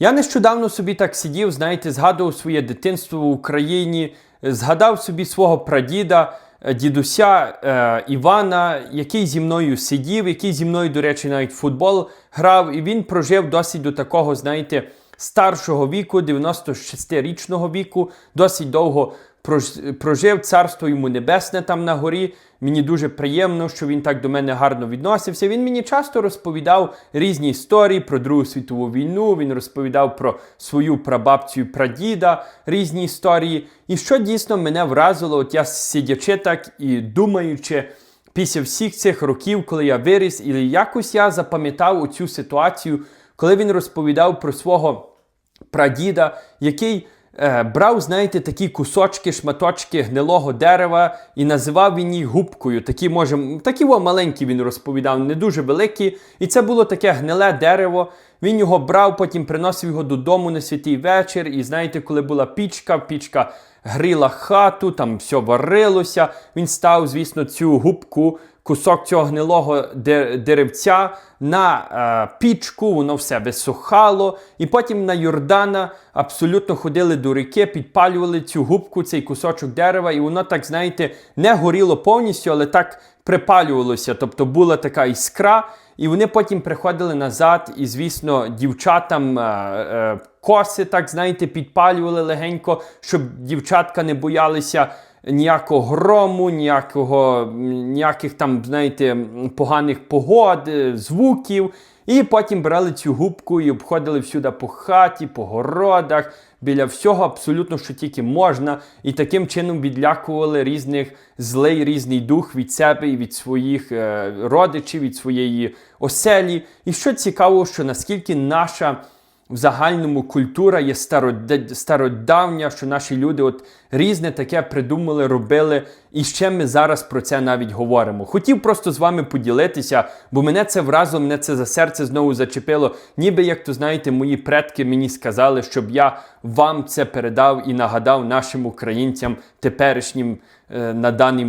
Я нещодавно собі так сидів, знаєте, згадував своє дитинство в Україні, згадав собі свого прадіда, е, дідуся е, Івана, який зі мною сидів, який зі мною, до речі, навіть футбол грав, і він прожив досить до такого, знаєте, старшого віку, 96-річного віку, досить довго прожив царство йому небесне там на горі. Мені дуже приємно, що він так до мене гарно відносився. Він мені часто розповідав різні історії про Другу світову війну. Він розповідав про свою прабабцю і прадіда, різні історії. І що дійсно мене вразило, от я сидячи так і думаючи. Після всіх цих років, коли я виріс, і якось я запам'ятав оцю ситуацію, коли він розповідав про свого прадіда, який брав, знаєте, такі кусочки, шматочки гнилого дерева і називав він їх губкою. Такі, може, такі о, маленькі він розповідав, не дуже великі. І це було таке гниле дерево. Він його брав, потім приносив його додому на святий вечір. І знаєте, коли була пічка, пічка гріла хату, там все варилося. Він став, звісно, цю губку, кусок цього гнилого деревця на е, пічку, воно все висухало. І потім на Йордана абсолютно ходили до ріки, підпалювали цю губку, цей кусочок дерева, і воно так, знаєте, не горіло повністю, але так припалювалося. Тобто була така іскра. І вони потім приходили назад, і, звісно, дівчатам е, е, коси, так знаєте, підпалювали легенько, щоб дівчатка не боялися ніякого грому, ніякого, ніяких там, знаєте, поганих погод, звуків. І потім брали цю губку і обходили всюди по хаті, по городах, біля всього абсолютно, що тільки можна, і таким чином відлякували різних злий різний дух від себе і від своїх е, родичів, від своєї оселі. І що цікаво, що наскільки наша в загальному культура є старода- стародавня, що наші люди от різне таке придумали, робили, і ще ми зараз про це навіть говоримо. Хотів просто з вами поділитися, бо мене це вразило, мене це за серце знову зачепило. Ніби як то знаєте, мої предки мені сказали, щоб я вам це передав і нагадав нашим українцям теперішнім е, на даний момент.